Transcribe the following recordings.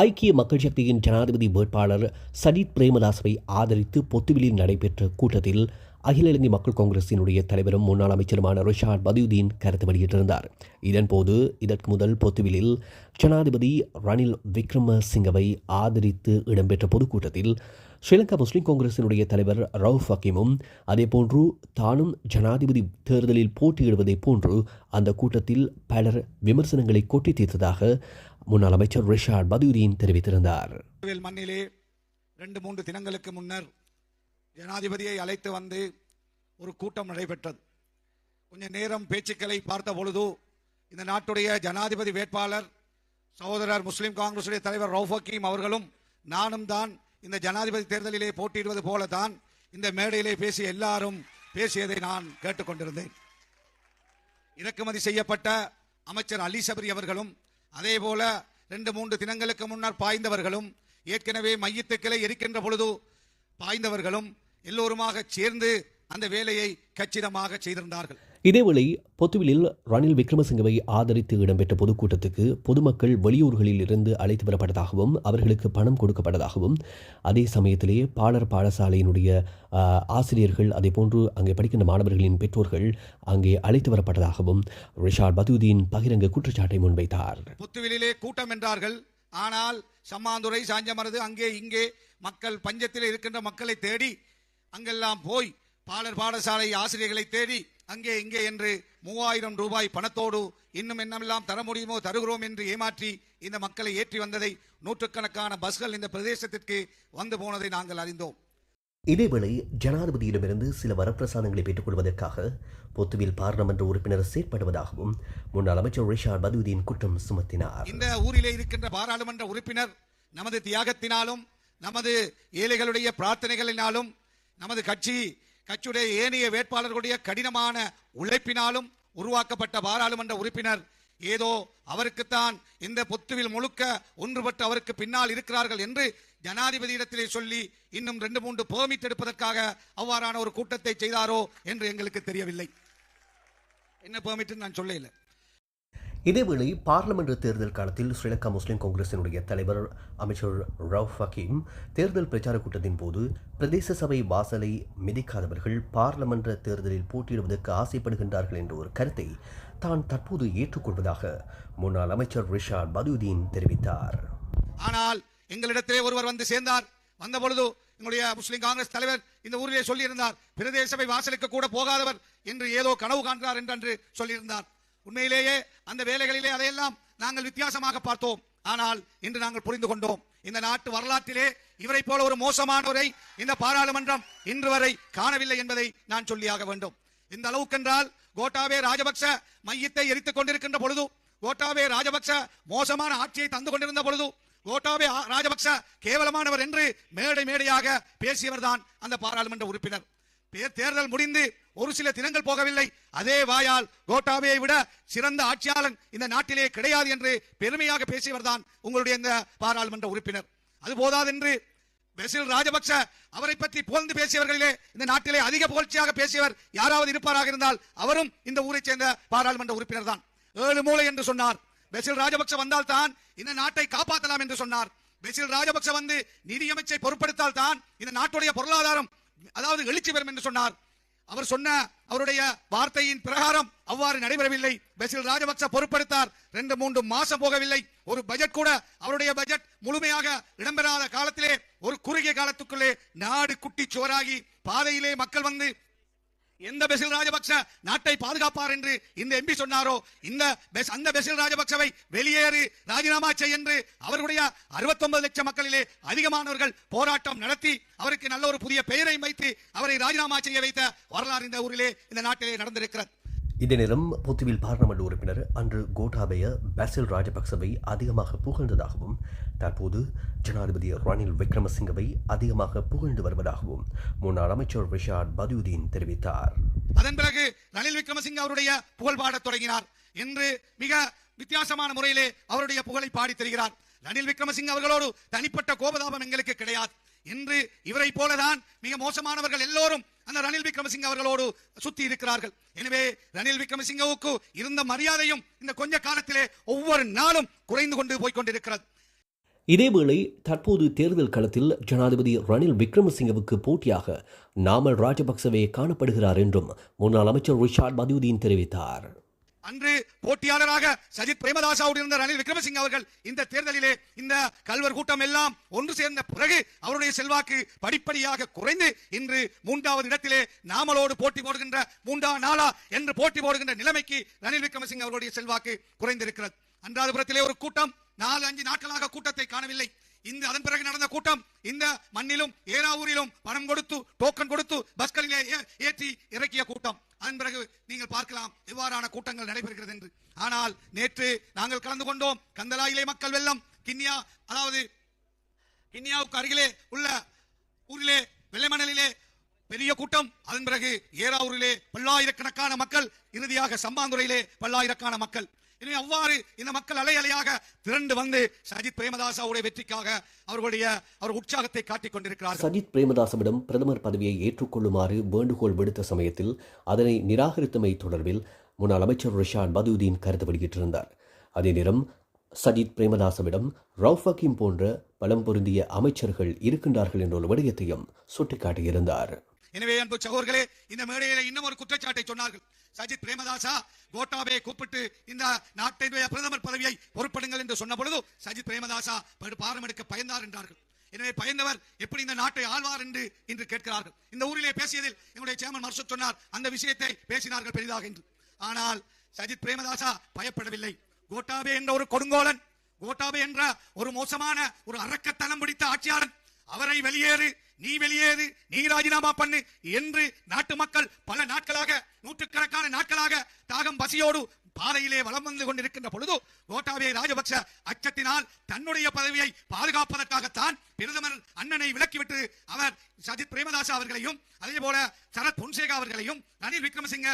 ஐக்கிய மக்கள் சக்தியின் ஜனாதிபதி வேட்பாளர் சஜித் பிரேமதாசவை ஆதரித்து பொத்துவிலில் நடைபெற்ற கூட்டத்தில் அகில இலங்கை மக்கள் காங்கிரசினுடைய தலைவரும் முன்னாள் அமைச்சருமான ரிஷாட் பதியுதீன் கருத்து வெளியிட்டிருந்தார். இதன்போது இதற்கு முதல் பொத்துவிலில் ஜனாதிபதி ரணில் விக்ரமசிங்கவை ஆதரித்து இடம்பெற்ற பொதுக்கூட்டத்தில் ஸ்ரீலங்கா முஸ்லிம் காங்கிரசினுடைய தலைவர் ரவுஃப் ஹக்கீமும் அதேபோன்று தானும் ஜனாதிபதி தேர்தலில் போட்டியிடுவதைப் போன்று அந்த கூட்டத்தில் பலர் விமர்சனங்களை கொட்டி தீர்த்ததாக முன்னாள் அமைச்சர் ரிஷாட் பதியுதீன் தெரிவித்திருந்தார். மண்ணிலே ரெண்டு மூன்று தினங்களுக்கு முன்னர் ஜனாதிபதியை அழைத்து வந்து ஒரு கூட்டம் நடைபெற்றது. கொஞ்ச நேரம் பேச்சுக்களை பார்த்த பொழுது இந்த நாட்டுடைய ஜனாதிபதி வேட்பாளர் சகோதரர் முஸ்லீம் காங்கிரசுடைய தலைவர் ரவுஃபக்கீம் அவர்களும் நானும் தான் இந்த ஜனாதிபதி தேர்தலிலே போட்டியிடுவது போல தான் இந்த மேடையிலே பேசிய எல்லாரும் பேசியதை நான் கேட்டுக்கொண்டிருந்தேன். இறக்குமதி செய்யப்பட்ட அமைச்சர் அலி சபரி அவர்களும் அதே போல ரெண்டு மூன்று தினங்களுக்கு முன்னர் பாய்ந்தவர்களும் ஏற்கனவே மையத்துக்களை எரிக்கின்ற பொழுது பாய்ந்தவர்களும் எல்லோருமாக சேர்ந்து அந்த வேலையை கச்சிதமாக செய்திருந்தார்கள். இதேவேளை பொத்துவிலில் ரணில் விக்ரமசிங்கவை ஆதரித்து இடம்பெற்ற பொதுக்கூட்டத்துக்கு பொதுமக்கள் வெளியூர்களில் இருந்து அழைத்து வரப்பட்டதாகவும் அவர்களுக்கு பணம் கொடுக்கப்பட்டதாகவும் அதே சமயத்திலே பாலர் பாடசாலையினுடைய ஆசிரியர்கள் அதே போன்று அங்கே படிக்கின்ற மாணவர்களின் பெற்றோர்கள் அங்கே அழைத்து வரப்பட்டதாகவும் ரிஷாட் பதுதீன் பகிரங்க குற்றச்சாட்டை முன்வைத்தார். பொத்துவிலே கூட்டம் என்றார்கள். ஆனால் சம்மாந்துறை சாஞ்சமரது அங்கே இங்கே மக்கள் பஞ்சத்தில் இருக்கின்ற மக்களை தேடி அங்கெல்லாம் போய் பாலர் பாடசாலை ஆசிரியர்களை தேடி அங்கே இங்கே என்று மூவாயிரம் ரூபாய் பணத்தோடு இன்னும் என்னமெல்லாம் தர முடியுமோ தருகிறோம் என்று ஏமாற்றி இந்த மக்களை ஏற்றி வந்ததை நூற்றுக்கணக்கான பஸ்கள் இந்த பிரதேசத்திற்கு வந்து போனதை நாங்கள் அறிந்தோம். இதேவேளை ஜனாதிபதியிடமிருந்து சில வரப்பிரசாதங்களை பெற்றுக்கொள்வதற்காக பொத்துவில் பாராளுமன்ற உறுப்பினர் செயற்படுவதாகவும் முன்னாள் அமைச்சர் ரிஷாட் பதுதீன் குற்றம் சுமத்தினார். இந்த ஊரிலே இருக்கின்ற பாராளுமன்ற உறுப்பினர் நமது தியாகத்தினாலும் நமது ஏழைகளுடைய பிரார்த்தனைகளினாலும் நமது கட்சி கட்சியுடைய ஏனைய வேட்பாளர்களுடைய கடினமான உழைப்பினாலும் உருவாக்கப்பட்ட பாராளுமன்ற உறுப்பினர் ஏதோ அவருக்குத்தான் இந்த பொத்துவில் முழுக்க ஒன்றுபட்டு அவருக்கு பின்னால் இருக்கிறார்கள் என்று ஜனாதிபதியிடத்திலே சொல்லி இன்னும் ரெண்டு மூன்று பெர்மிட் எடுப்பதற்காக அவ்வாறான ஒரு கூட்டத்தை செய்தாரோ என்று எங்களுக்கு தெரியவில்லை. என்ன பெர்மிட் நான் சொல்ல இல்லை. இதேவேளை பாராளுமன்ற தேர்தல் காலத்தில் ஸ்ரீலங்கா முஸ்லிம் காங்கிரசினுடைய தலைவர் அமைச்சர் ரவ் ஹக்கீம் தேர்தல் பிரச்சார கூட்டத்தின் போது பிரதேச சபை வாசலை மிதிக்காதவர்கள் பார்லமென்ற தேர்தலில் போட்டியிடுவதற்கு ஆசைப்படுகின்றார்கள் என்ற ஒரு கருத்தை தான் தற்போது ஏற்றுக்கொள்வதாக முன்னாள் அமைச்சர் ரிஷாட் பதுதீன் தெரிவித்தார். ஆனால் எங்களிடத்திலே ஒருவர் வந்து சேர்ந்தார். வந்தபொழுது எங்களுடைய முஸ்லிம் காங்கிரஸ் தலைவர் இந்த ஊரிலே சொல்லியிருந்தார் பிரதேச சபை வாசலுக்கு கூட போகாதவர் என்று ஏதோ கனவு காண்கிறார் என்று சொல்லியிருந்தார். உண்மையிலேயே அந்த வேலைகளிலே அதையெல்லாம் நாங்கள் வித்தியாசமாக பார்த்தோம். ஆனால் இன்று நாங்கள் புரிந்து கொண்டோம். இந்த நாட்டு வரலாற்றிலே இவரை போல ஒரு மோசமானவரை இந்த பாராளுமன்றம் இன்று வரை காணவில்லை என்பதை நான் சொல்லியாக வேண்டும். இந்த அளவுக்கென்றால் கோட்டாபே ராஜபக்ச மையத்தை எரித்துக் கொண்டிருக்கின்ற பொழுது கோட்டாபே ராஜபக்ச மோசமான ஆட்சியை தந்து கொண்டிருந்த பொழுது கோட்டாபே ராஜபக்ச கேவலமானவர் என்று மேடை மேடையாக பேசியவர் தான் அந்த பாராளுமன்ற உறுப்பினர். தேர்தல் முடிந்து ஒரு சில தினங்கள் போகவில்லை. அதே வாயால் கோட்டாபேயை விட சிறந்த ஆட்சியாளன் இந்த நாட்டிலே கிடையாது என்று பெருமையாக பேசியவர் தான் உங்களுடைய இந்த பாராளுமன்ற உறுப்பினர். அது போதாதென்று பெசில் ராஜபக்ச அவரை பற்றி புகழ்ந்து பேசியவர்களிலே இந்த நாட்டிலே அதிக புகழ்ச்சியாக பேசியவர் யாராவது இருப்பாராக இருந்தால் அவரும் இந்த ஊரைச் சேர்ந்த பாராளுமன்ற உறுப்பினர் தான் ஏழு மூளை என்று சொன்னார். பெசில் ராஜபக்ச வந்தால் தான் இந்த நாட்டை காப்பாற்றலாம் என்று சொன்னார். பெசில் ராஜபக்ச வந்து நிதியமைச்சை பொருட்படுத்தால் தான் இந்த நாட்டுடைய பொருளாதாரம் அதாவது எழுச்சி பெறும் என்று சொன்னார். அவர் சொன்ன அவருடைய வார்த்தையின் பிரகாரம் அவ்வாறு நடைபெறவில்லை. பெசில் ராஜபக்ச பொறுப்படுத்தார் ரெண்டு மூன்று மாசம் போகவில்லை. ஒரு பட்ஜெட் கூட அவருடைய பட்ஜெட் முழுமையாக இடம்பெறாத காலத்திலே ஒரு குறுகிய காலத்துக்குள்ளே நாடு குட்டி சுவராகி பாதையிலே மக்கள் வந்து எந்த பெசில் ராஜபக்ச நாட்டை பாதுகாப்பார் என்று இந்த எம்பி சொன்னாரோ இந்த பெஸ்- அந்த பெசில் ராஜபக்சவை வெளியேறு ராஜினாமா செய் என்று அவருடைய அறுபத்தொன்பது லட்சம் மக்களிலே அதிகமானவர்கள் போராட்டம் நடத்தி அவருக்கு நல்ல ஒரு புதிய பெயரை வைத்து அவரை ராஜினாமா செய்ய வைத்த வரலாறு இந்த ஊரிலே இந்த நாட்டிலே நடந்திருக்கிறது. இதே நேரம் பொத்துவில் பாராளுமன்ற உறுப்பினர் அன்று கோட்டாபய பாசில் ராஜபக்சவை அதிகமாக புகழ்ந்ததாகவும் தற்போது ஜனாதிபதி ரணில் விக்ரமசிங்கவை அதிகமாக புகழ்ந்து வருவதாகவும் முன்னாள் அமைச்சர் ரிஷாட் பதியுதீன் தெரிவித்தார். அதன் பிறகு ரணில் விக்ரமசிங்க அவருடைய புகழ் பாடத் தொடங்கினார். என்று மிக வித்தியாசமான முறையிலே அவருடைய புகழை பாடி தருகிறார். ரணில் விக்ரமசிங்க அவர்களோடு தனிப்பட்ட கோபதாபம் எங்களுக்கு கிடையாது. இன்று இவரை போலதான் மிக மோசமானவர்கள் எல்லோரும் அந்த ரணில் விக்ரமசிங்க அவர்களோடு சுத்தி இருக்கிறார்கள். எனவே ரணில் விக்ரமசிங்கவுக்கு இருந்த மரியாதையும் இந்த கொஞ்ச காலத்திலே ஒவ்வொரு நாளும் குறைந்து கொண்டு போய்கொண்டிருக்கிறது இதேவேளை தற்போது தேர்தல் களத்தில் ஜனாதிபதி ரணில் விக்ரமசிங்கவுக்கு போட்டியாக நாமல் ராஜபக்சவே காணப்படுகிறார் என்றும் முன்னாள் அமைச்சர் ரிஷாட் மதியுதீன் தெரிவித்தார். அன்று போட்டியாளராக சஜித் பிரேமதாசாவோடு இருந்த ரணில் விக்ரமசிங்க அவர்கள் இந்த தேர்தலிலே இந்த கல்வர் கூட்டம் எல்லாம் ஒன்று சேர்ந்த பிறகு அவருடைய செல்வாக்கு படிப்படியாக குறைந்து இன்று மூன்றாவது இடத்திலே நாமலோடு போட்டி போடுகின்ற மூன்றாம் நாளா என்று போட்டி போடுகின்ற நிலைமைக்கு ரணில் விக்ரமசிங்க அவருடைய செல்வாக்கு குறைந்திருக்கிறது. அன்றாதபுரத்திலே ஒரு கூட்டம் நாலு அஞ்சு நாட்களாக கூட்டத்தை காணவில்லை. இந்த அதன் பிறகு நடந்த கூட்டம் இந்த மண்ணிலும் ஏனாவூரிலும் பணம் கொடுத்து டோக்கன் கொடுத்து பஸ்களிலே ஏற்றி இறக்கிய கூட்டம். அதன் பிறகு நீங்கள் பார்க்கலாம் எவ்வாறான கூட்டங்கள் நடைபெறுகிறது என்று. ஆனால் நேற்று நாங்கள் கலந்து கொண்டோம் கந்தலாயிலே மக்கள் வெள்ளம் கிண்ணியா அதாவது கிண்ணியாவுக்கு அருகிலே உள்ள ஊரிலே வெள்ளைமணலிலே பெரிய கூட்டம். அதன் பிறகு ஏராவூரிலே பல்லாயிரக்கணக்கான மக்கள் இறுதியாக சம்பாந்துறையிலே பல்லாயிரக்கான மக்கள். இனி அவ்வாறு இந்த மக்கள் அலை அலையாக திரண்டு வந்து சஜித் பிரேமதாசாவுடைய வெற்றிக்காக அவர்களுடைய அவர் உற்சாகத்தை காட்டிக் கொண்டிருக்கிறார் சஜித் பிரேமதாசவிடம் பிரதமர் பதவியை ஏற்றுக்கொள்ளுமாறு வேண்டுகோள் விடுத்த சமயத்தில் அதனை நிராகரித்தமை தொடர்பில் முன்னாள் அமைச்சர் ருஷான் பதுதீன் கருத்து வெளியிட்டிருந்தார். அதே நேரம் சஜித் பிரேமதாசவிடம் ரவுஃப் ஹக்கீம் போன்ற பலம் பொருந்திய அமைச்சர்கள் இருக்கின்றார்கள் என்ற ஒரு விடயத்தையும் சுட்டிக்காட்டியிருந்தார். எனவே அன்பு சகோதரர்களே இந்த மேடையில இன்னும் ஒரு குற்றச்சாட்டை சொன்னார்கள். சஜித் பிரேமதாசா கோட்டாபே கூப்பிட்டு இந்த நாட்டினுடைய பிரதமர் பதவியை பொறுப்படுங்கள் என்று சொன்ன பொழுது சஜித் பிரேமதாசா பாரம் எடுக்க பயந்தார் என்றார்கள். எனவே பயந்தவர் எப்படி இந்த நாட்டை ஆழ்வார் என்று இன்று கேட்கிறார்கள். இந்த ஊரிலே பேசியதில் எங்களுடைய சேமன் மர்சத் சொன்னார் அந்த விஷயத்தை பேசினார்கள் பெரிதாக என்று. ஆனால் சஜித் பிரேமதாசா பயப்படவில்லை. கோட்டாபே என்ற ஒரு கொடுங்கோலன் கோட்டாபே என்ற ஒரு மோசமான ஒரு அரக்கத்தனம் பிடித்த ஆட்சியாளன் அவரை வெளியேறு நீ வெளியேறு நீ ராஜினாமா பண்ணு என்று நாட்டு மக்கள் பல நாட்களாக நூற்றுக்கணக்கான நாட்களாக தாகம் பசியோடு பாதையிலே வளம் வந்து கொண்டிருக்கின்ற பொழுது கோட்டாபே ராஜபக்ச அச்சத்தினால் தன்னுடைய பதவியை பாதுகாப்பதற்காகத்தான் பிரதமர் அண்ணனை விலக்கிவிட்டு அவர் சஜித் பிரேமதாசா அவர்களையும் அதே போல சரத் பொன்சேகா அவர்களையும் ரணில் விக்ரமசிங்க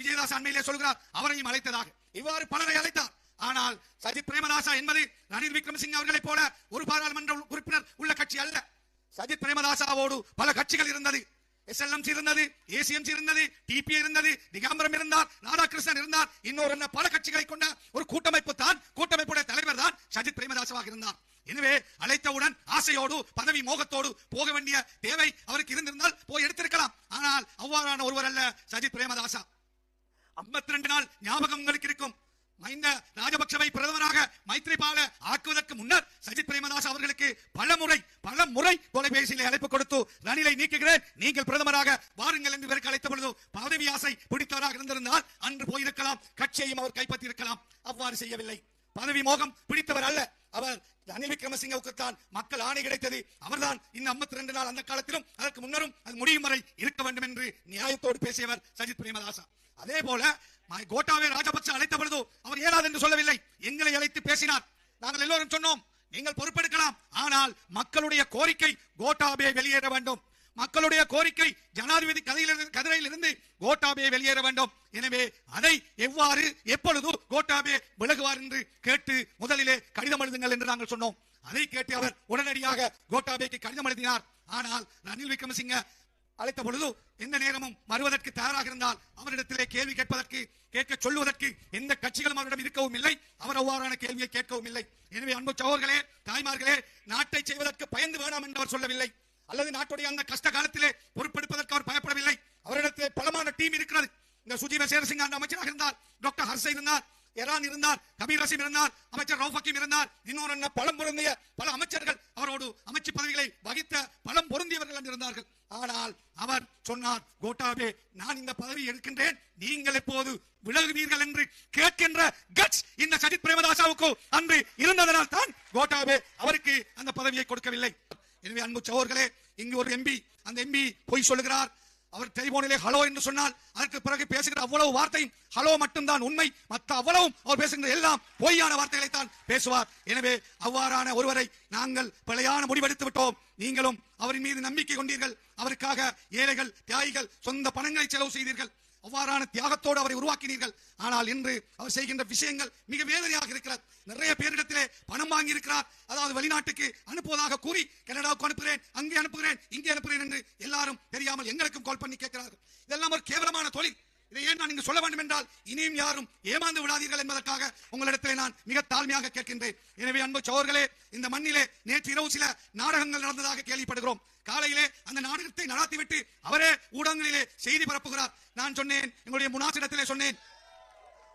விஜயதாஸ் அண்மையிலே சொல்கிறார் அவரையும் அழைத்ததாக. இவ்வாறு பலரை அழைத்தார். ஆனால் சஜித் பிரேமதாசா என்பது ரணில் விக்ரமசிங்க அவர்களைப் போல ஒரு பாராளுமன்ற உறுப்பினர் உள்ள கட்சி அல்ல. சஜித் பிரேமதாசாவோடு பல கட்சிகள் இருந்தது. எஸ்எல்எம்சி இருந்தது ஏசிஎம்சி இருந்தது டிபி இருந்தது திகாம்பரம் இருந்தார் ராதாகிருஷ்ணன் இருந்தார் இன்னொரு என்ன பல கட்சிகளை கொண்ட ஒரு கூட்டமைப்பு தான் கூட்டமைப்புடைய தலைவர் தான் சஜித் பிரேமதாசவாக இருந்தார். எனவே அழைத்தவுடன் ஆசையோடு பதவி மோகத்தோடு போக வேண்டிய தேவை அவருக்கு இருந்திருந்தால் போய் எடுத்திருக்கலாம். ஆனால் அவ்வாறான ஒருவர் அல்ல சஜித் பிரேமதாசா. 52 ரெண்டு நாள் ஞாபகம் உங்களுக்கு இருக்கும். மைந்த ராஜபக்சவை பிரதமராக மைத்ரிபால ஆக்குவதற்கு முன்னர் சஜித் பிரேமதாஸ் அவர்களுக்கு பல முறை பல முறை தொலைபேசியில் அழைப்பு கொடுத்து ரணிலை நீக்குகிறேன். நீங்கள் பிரதமராக வாருங்கள் என்று இவருக்கு அழைத்த பொழுது பதவி ஆசை பிடித்தவராக இருந்திருந்தால் அன்று போயிருக்கலாம். கட்சியையும் அவர் கைப்பற்றி இருக்கலாம் அவ்வாறு செய்யவில்லை. பதவி மோகம் பிடித்தவர் அல்ல. அவர் ரணில் விக்ரமசிங்கவுக்கு தான் மக்கள் ஆணை கிடைத்தது. அவர்தான் இந்த 52 ரெண்டு நாள் அந்த காலத்திலும் அதற்கு முன்னரும் அது முடியும் வரை இருக்க வேண்டும் என்று நியாயத்தோடு பேசியவர் சஜித் பிரேமதாசா. அதே போல மை- கோட்டாபே ராஜபக்ச அழைத்த பொழுது அவர் ஏறாது என்று சொல்லவில்லை. எங்களை அழைத்து பேசினார். நாங்கள் எல்லோரும் சொன்னோம் நீங்கள் பொறுப்பெடுக்கலாம். ஆனால் மக்களுடைய கோரிக்கை கோட்டாபே வெளியேற வேண்டும். மக்களுடைய கோரிக்கை ஜனாதிபதி கதையிலிருந்து கதிரையில் இருந்து கோட்டாபே வெளியேற வேண்டும். எனவே அதை எவ்வாறு எப்பொழுது கோட்டாபே விலகுவார் என்று கேட்டு முதலிலே கடிதம் எழுதுங்கள் என்று நாங்கள் சொன்னோம். அதை கேட்டு அவர் உடனடியாக கோட்டாபேக்கு கடிதம் எழுதினார். ஆனால் ரணில் விக்ரமசிங்க அழைத்த பொழுது எந்த நேரமும் வருவதற்கு தயாராக இருந்தால் அவரிடத்திலே கேள்வி கேட்பதற்கு கேட்க சொல்லுவதற்கு எந்த கட்சிகளும் அவரிடம் இருக்கவும் இல்லை. அவர் அவ்வாறான கேள்வியை கேட்கவும் இல்லை. எனவே அன்பு சகோதர்களே தாய்மார்களே நாட்டை செய்வதற்கு பயந்து வேணாம் என்று அவர் சொல்லவில்லை. அல்லது நாட்டுடைய அந்த கஷ்ட காலத்திலே பொறுப்பெடுப்பதற்கு அவர் பயப்படவில்லை. அவரிடத்தில் பலமான டீம் இருக்கிறது. இந்த சுஜீவ சேரசிங்க அந்த அமைச்சராக இருந்தார் டாக்டர் ஹர்ஷ இருந்தார் எரான் இருந்தார் கபீர் ரசீம் இருந்தார் அமைச்சர் ரவுஃப் இருந்தார். இன்னொரு என்ன பலம் பொருந்திய பல அமைச்சர்கள் அவரோடு அமைச்சு பதவிகளை வகித்த பலம் பொருந்தியவர்கள் என்று இருந்தார்கள் ஆனால் சொன்னார் கோட்டாபே நான் இந்த பதவி எடுக்கின்றேன். நீங்கள் எப்போது விலகுவீர்கள் என்று கேட்கின்ற கட்ஸ் இந்த சஜித் பிரேமதாசாவுக்கு அன்று இருந்ததனால் தான் கோட்டாபே அவருக்கு அந்த பதவியை கொடுக்கவில்லை. எனவே அன்பு சகோர்களே இங்கு ஒரு எம்பி அந்த எம்பி பொய் சொல்லுகிறார். அவர் டெலிபோனிலே ஹலோ என்று சொன்னால் அதற்கு பிறகு பேசுகிற அவ்வளவு வார்த்தையும் ஹலோ மட்டும்தான் உண்மை. மற்ற அவ்வளவும் அவர் பேசுகிற எல்லாம் பொய்யான வார்த்தைகளை தான் பேசுவார். எனவே அவ்வாறான ஒருவரை நாங்கள் பிழையான முடிவெடுத்து விட்டோம். நீங்களும் அவரின் மீது நம்பிக்கை கொண்டீர்கள். அவருக்காக ஏழைகள் தியாகிகள் சொந்த பணங்களை செலவு செய்தீர்கள். அவ்வாறான தியாகத்தோடு அவரை உருவாக்கினீர்கள். ஆனால் இன்று அவர் செய்கின்ற விஷயங்கள் மிக வேதனையாக இருக்கிறது. நிறைய பேர் வாங்கி இருக்கிறார் அதாவது வெளிநாட்டுக்கு அனுப்புவதாக கூறி கனடாவுக்கு அனுப்புகிறேன் அங்கே அனுப்புகிறேன் இங்கே அனுப்புகிறேன் என்று எல்லாரும் தெரியாமல் எங்களுக்கும் கால் பண்ணி கேட்கிறார்கள். இதெல்லாம் ஒரு கேவலமான தொழில். இதை ஏன் நான் இங்கு சொல்ல வேண்டும் என்றால் இனியும் யாரும் ஏமாந்து விடாதீர்கள் என்பதற்காக உங்களிடத்திலே நான் மிக தாழ்மையாக கேட்கின்றேன். எனவே அன்பு சோர்களே இந்த மண்ணிலே நேற்று இரவு சில நாடகங்கள் நடந்ததாக கேள்விப்படுகிறோம். காலையிலே அந்த நாடகத்தை நடாத்திவிட்டு அவரே ஊடகங்களிலே செய்தி பரப்புகிறார். நான் சொன்னேன் எங்களுடைய முனாசிடத்திலே சொன்னேன்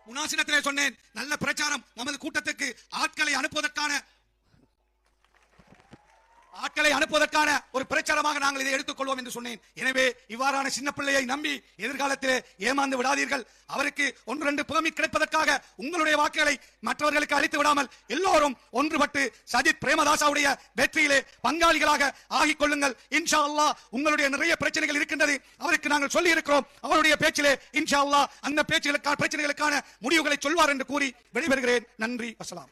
முனாசிடத்திலே சொன்னேன். நல்ல பிரச்சாரம் நமது கூட்டத்துக்கு ஆட்களை அனுப்புவதற்கான ஆட்களை அனுப்புவதற்கான ஒரு பிரச்சாரமாக நாங்கள் இதை எடுத்துக்கொள்வோம் என்று சொன்னேன். எனவே இவ்வாறான சின்ன பிள்ளையை நம்பி எதிர்காலத்திலே ஏமாந்து விடாதீர்கள். அவருக்கு ஒன்று ரெண்டு பெர்மிட் கிடைப்பதற்காக உங்களுடைய வாக்குகளை மற்றவர்களுக்கு அளித்து விடாமல் எல்லோரும் ஒன்றுபட்டு சஜித் பிரேமதாசாவுடைய வெற்றியிலே பங்காளிகளாக ஆகிக் கொள்ளுங்கள். இன்ஷா அல்லாஹ் உங்களுடைய நிறைய பிரச்சனைகள் இருக்கின்றது. அவருக்கு நாங்கள் சொல்லி இருக்கிறோம் அவருடைய பேச்சிலே இன்ஷா அல்லா அந்த பேச்சுகளுக்கான பிரச்சனைகளுக்கான முடிவுகளை சொல்வார் என்று கூறி விடைபெறுகிறேன். நன்றி. வசலாம்.